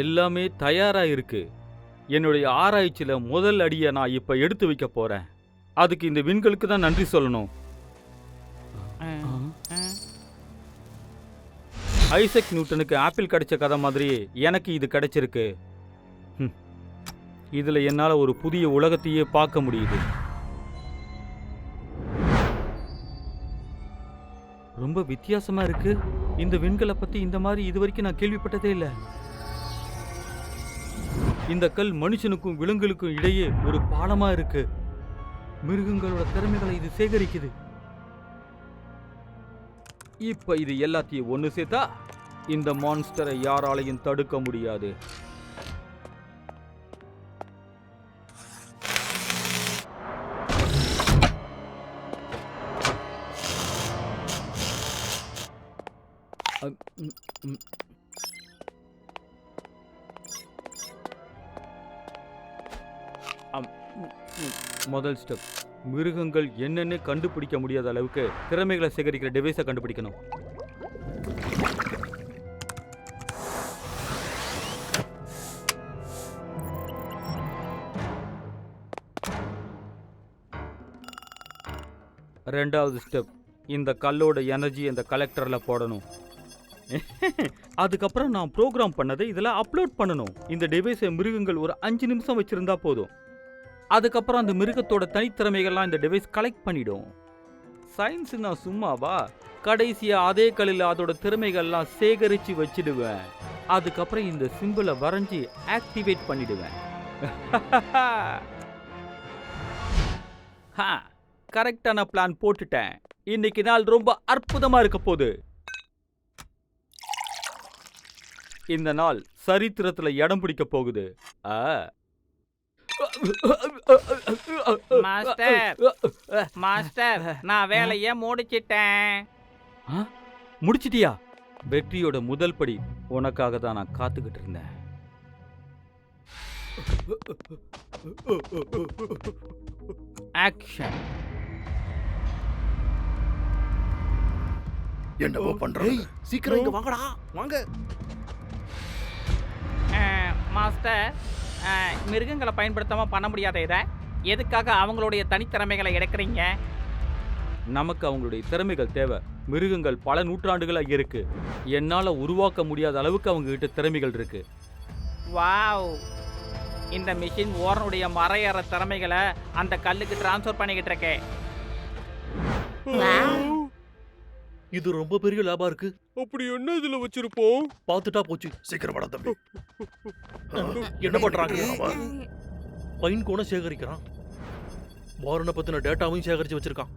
எல்லாமே தயாரா இருக்கு என்னுடைய ஆராய்ச்சியில முதல் அடியை நான் இப்ப எடுத்து வைக்க போறேன். அதுக்கு இந்த விண்களுக்கு தான் நன்றி சொல்லணும். ஐசக் நியூட்டனுக்கு ஆப்பிள் கிடைச்ச கதை மாதிரி எனக்கு இது கிடைச்சிருக்கு. இதில் இதுல என்னால ஒரு புதிய உலகத்தையே பார்க்க முடியுது. ரொம்ப வித்தியாசமா இருக்கு. இந்த விண்கலை பத்தி இந்த மாதிரி இது வரைக்கும் நான் கேள்விப்பட்டதே இல்லை. இந்த கல் மனுஷனுக்கும் விலங்குகளுக்கும் இடையே ஒரு பாலமா இருக்கு. மிருகங்களோட திறமைகளை இது சேகரிக்குது. இப்ப இது எல்லாத்தையும் ஒன்று சேர்த்தா இந்த மான்ஸ்டரை யாராலையும் தடுக்க முடியாது. முதல் ஸ்டெப் மிருகங்கள் என்னென்னு கண்டுபிடிக்க முடியாத அளவுக்கு திறமைகளை சேகரிக்கிற டிவைஸை கண்டுபிடிக்கணும். ரெண்டாவது ஸ்டெப் இந்த கல்லோட எனர்ஜி இந்த கலெக்டரில் போடணும். அதுக்கப்புறம் நான் ப்ரோக்ராம் பண்ணதை இதில் அப்லோட் பண்ணணும். இந்த டிவைஸை மிருகங்கள் ஒரு அஞ்சு நிமிஷம் வச்சுருந்தா போதும். அதுக்கப்புறம் அந்த மிருகத்தோட தனித்திறமைகள்லாம் இந்த டிவைஸ் கலெக்ட் பண்ணிடும். சயின்ஸ் நான் சும்மாவா? கடைசியாக அதே கல்லில் அதோட திறமைகள்லாம் சேகரித்து வச்சிடுவேன். அதுக்கப்புறம் இந்த சிம்பிளை வரைஞ்சி ஆக்டிவேட் பண்ணிடுவேன். ஹா கரெக்டான பிளான் போட்டுட்டேன். இன்னைக்கு நாள் ரொம்ப அற்புதமாக இருக்க போகுது. இந்த நாள் சரித்திரத்தில் இடம் பிடிக்க போகுது. ஆ. மாஸ்டர். மாஸ்டர் நான் வேலைய முடிச்சிட்டேன்? முடிச்சிட்டியா? வெற்றியோட முதல் படி உனக்காக தான் நான் காத்துக்கிட்டு இருந்தேன். ஆக்ஷன் என்னவோ பண்றது சீக்கிரம் இங்க வாங்கடா வாங்க. மாஸ்டர் மிருகங்களை பயன்படுத்தாம பண்ண முடியாத இதை? எதுக்காக அவங்களுடைய தனித்திறமைகளை எடுக்கிறீங்க? நமக்கு அவங்களுடைய திறமைகள் தேவை. மிருகங்கள் பல நூற்றாண்டுகளா இருக்கு. என்னால உருவாக்க முடியாத அளவுக்கு அவங்க கிட்ட திறமைகள் இருக்கு. வாவ்! இந்த மிஷின் ஓரனுடைய மறையற திறமைகளை அந்த கல்லுக்கு டிரான்ஸ்ஃபர் பண்ணிக்கிட்டு இருக்கேன் இது ரொம்ப பெரிய லேபா இருக்கு. அப்படி என்ன இதுல வச்சிருப்போம்? பாத்துட்டா போச்சு. சீக்கிரம் வாடா தம்பி. என்ன பண்றாங்க? அவன் பைன் கோண சேகரிக்கிறான். வாரனை பத்தின டேட்டாவையும் சேகரிச்சு வச்சிருக்கான்.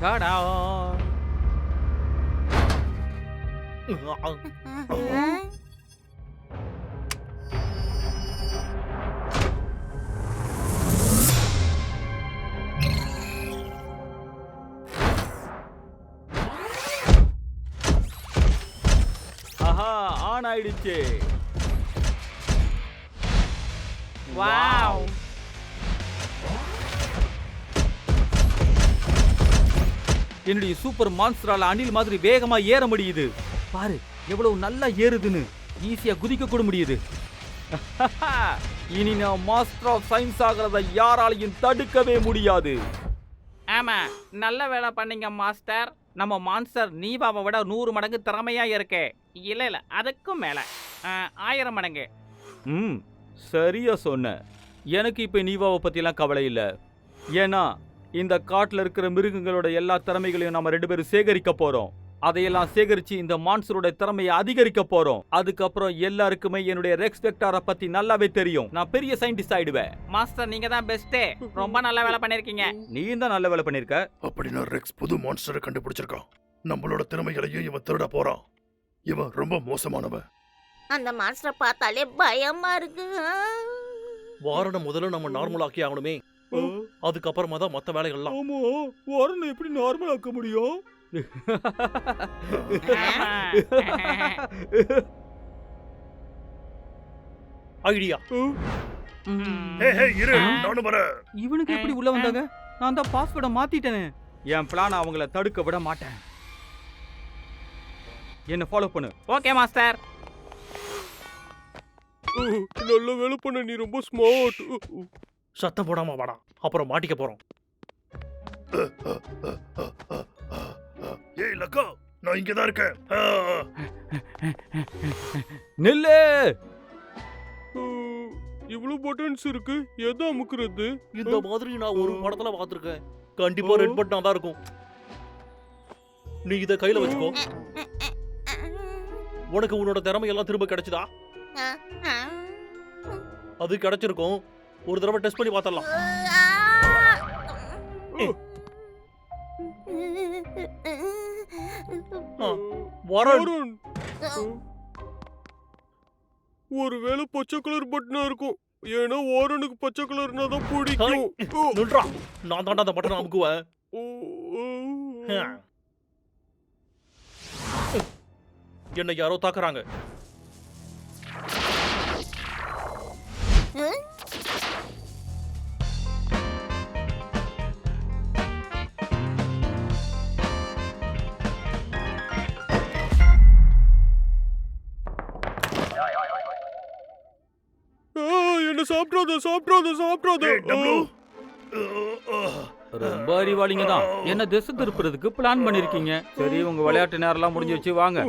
டாடா. ஆன் ஆயிடுச்சு வாவ். என்னுடைய சூப்பர் மான்ஸ்டரால அணில் மாதிரி வேகமா ஏற முடியுது. பாரு எவ்வளவு நல்லா ஏறுதுன்னு. ஈஸியா குதிக்க கூட முடியுது. இனி நான் மாஸ்டர் ஆஃப் சயின்ஸ் ஆகிறத யாராலையும் தடுக்கவே முடியாது. ஆமா நல்ல வேலை பண்ணீங்க மாஸ்டர் நம்ம மான்ஸ்டர் நீவாவை விட நூறு மடங்கு திறமையாக இருக்கே. இல்லை இல்லை அதுக்கும் மேலே. ஆயிரம் மடங்கு. ம் சரியாக சொன்ன. எனக்கு இப்போ நீவாவை பற்றிலாம் கவலை இல்லை. ஏன்னா இந்த காட்டில் இருக்கிற மிருகங்களோட எல்லா திறமைகளையும் நம்ம ரெண்டு பேரும் சேகரிக்க போகிறோம் அதையெல்லாம் சேகரிச்சு இந்த மான்சரோட திறமையை அதிகரிக்க போறோம். அதுக்கப்புறம் எல்லாருக்குமே என்னுடைய ரெக்ஸ்பெக்டார பத்தி நல்லாவே தெரியும். நான் பெரிய சயின்டிஸ்ட் ஆயிடுவேன். மாஸ்டர் நீங்க தான் பெஸ்ட் ரொம்ப நல்ல வேலை பண்ணிருக்கீங்க. நீயும் தான் நல்ல வேலை பண்ணிருக்க? அப்படின்னா ரெக்ஸ் புது மான்ஸ்டரை கண்டுபிடிச்சிருக்கான். நம்மளோட திறமைகளையும் இவன் திருட போறான். இவன் ரொம்ப மோசமானவன். அந்த மாஸ்டரை பார்த்தாலே பயமா இருக்கு. வாரனை முதல்ல நம்ம நார்மல் ஆக்கி ஆகணுமே. அதுக்கப்புறமா தான் மத்த வேலைகள்லாம். ஆமா வரணும் எப்படி நார்மல் ஆக்க முடியும்? ஐடியா. ஹே ஹே இரு. இவனுக்கு எப்படி உள்ள வந்தாங்க? நான் தான் பாஸ்வேர்டை மாத்திட்டேனே. என் பிளான் அவங்கள தடுக்க விட மாட்டேன். என்ன ஃபாலோ பண்ணு. ஓகே மாஸ்டர் நல்ல வேலை பண்ண நீ ரொம்ப ஸ்மார்ட் சத்தம் போடாம வாடா. அப்புறம் மாட்டிக்க போறோம். ஏய் லக்கா நான் இங்க தான் இருக்கேன் நில்லு! இவ்வளவு பட்டன்ஸ் இருக்கு. எதை அமுக்குறது இந்த மாதிரி நான் ஒரு படத்துல பார்த்திருக்கேன். கண்டிப்பா ரெட் பட்டனா தான் இருக்கும். நீ இத கையில வச்சுக்கோ. உனக்கு உன்னோட திறமை எல்லாம் திரும்ப கிடைச்சதா? அது கிடைச்சிருக்கும். ஒரு தடவை டெஸ்ட் பண்ணி பார்த்தரலாம் ஒருவேளை பச்சை கலர் பட்டனா இருக்கும். ஏன்னா ஓரனுக்கு பச்சை கலர்னா தான் பிடிக்கும். நில்றா. நான் தாண்டா அந்த பட்டனை அமுக்குவேன். என்னை யாரோ தாக்குறாங்க. என்ன சாப்பிட்றாத சாப்பிட்றாத சாப்பிட்றாத ஏய் டப்ளு ரொம்ப அறிவாளிங்க தான் என்ன திசை திருப்புறதுக்கு பிளான் பண்ணிருக்கீங்க சரி உங்க விளையாட்டு நேரம்லாம் முடிஞ்சு வச்சு வாங்க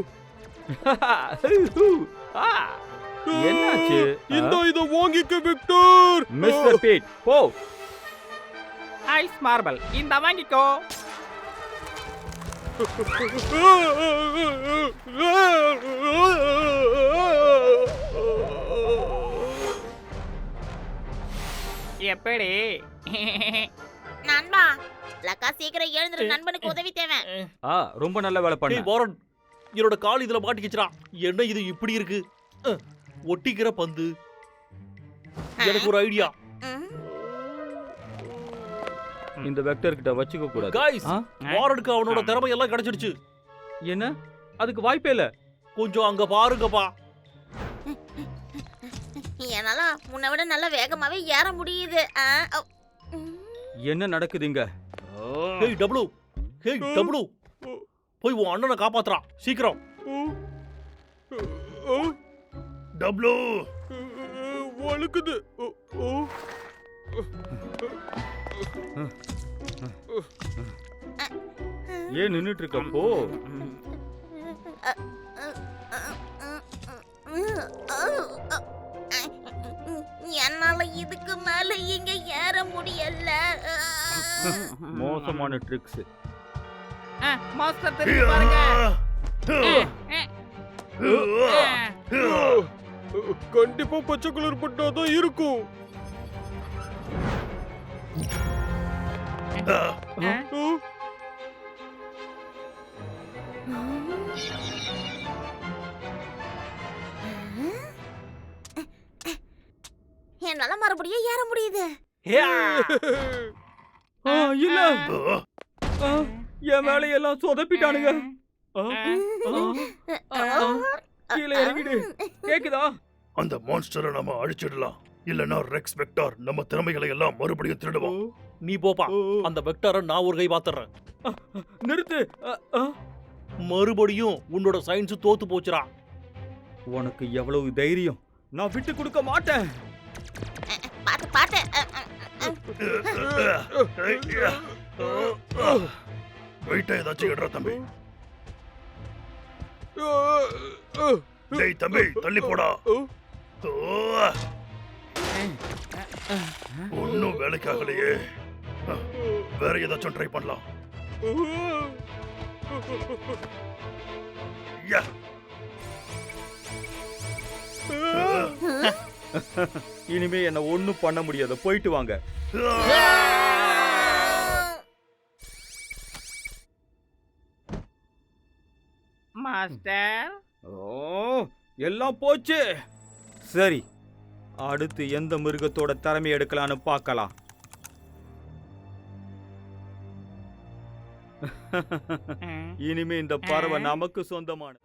என்னாச்சு இந்த இத வாங்கிக்க விக்டர் மிஸ்டர் பீட் போ ஐஸ் மார்பல் இந்த வாங்கிக்கோ எப்படி? நண்பா லக்கா சீக்கிரம் எழுந்துரு. நண்பனுக்கு உதவி தேவை. ஆ ரொம்ப நல்ல வேலை பண்ண. வாரன் என்னோட கால் இதுல மாட்டிக்கிச்சுடா. என்ன இது இப்படி இருக்கு? ஒட்டிக்கிற பந்து. எனக்கு ஒரு ஐடியா. இந்த வெக்டர் கிட்ட வச்சுக்க கூடாது. காய்ஸ் ஆ? வாரனுக்கு அவனோட திறமை எல்லாம் கிடைச்சிடுச்சு. என்ன? அதுக்கு வாய்ப்பே இல்ல. கொஞ்சம் அங்க பாருங்கப்பா. என்னால முன்ன விட நல்ல வேகமாவே ஏற முடியுது. என்ன நடக்குதுங்க ஹேய் டபுளு ஹேய் டபுளு போய் உன் அண்ணனை காப்பாத்துறா சீக்கிரம் டப்ளு வழுக்குது. ஏன் நின்னுட்டு இருக்க போ என்னால இதுக்கு மேல இங்க ஏற முடியல. மோசமான ட்ரிக்ஸ் மாஸ்டர் திரும்பி பாருங்க. கண்டிப்பா பச்சை கலர் பட்டா தான் இருக்கும். ஆ, மறுபடியும் ஏற முடியுது. ஆ, இல்ல. ஆ, என் வேலையெல்லாம் சொதப்பிட்டானுங்க. ஆ, ஆ, ஆ, கீழே இறங்கிடு. கேக்குதா? அந்த மான்ஸ்டரை நாம அழிச்சிடலாம். இல்லனா ரெக்ஸ் வெக்டார் நம்ம திறமைகளை எல்லாம் மறுபடியும் திருடுவோம் நீ போப்பா. அந்த வெக்டரை நான் ஒரு கை பாத்துறேன் நிறுத்து. மறுபடியும் உன்னோட சயின்ஸ் தோத்து போச்சுடா. உனக்கு எவ்வளவு தைரியம்? நான் விட்டு கொடுக்க மாட்டேன். பார்த்து பார்த்து வெயிட்டா ஏதாச்சும் இடறா தம்பி. டேய் தம்பி தள்ளி போடா. ஒன்னும் வேலைக்காகலையே. வேற ஏதாச்சும் ட்ரை பண்ணலாம். யா. இனிமே என்ன ஒண்ணும் பண்ண முடியாது. போயிட்டு வாங்க. மாஸ்டர். ஓ எல்லாம் போச்சு. சரி அடுத்து எந்த மிருகத்தோட திறமை எடுக்கலான்னு பார்க்கலாம். இனிமே இந்த பறவை நமக்கு சொந்தமான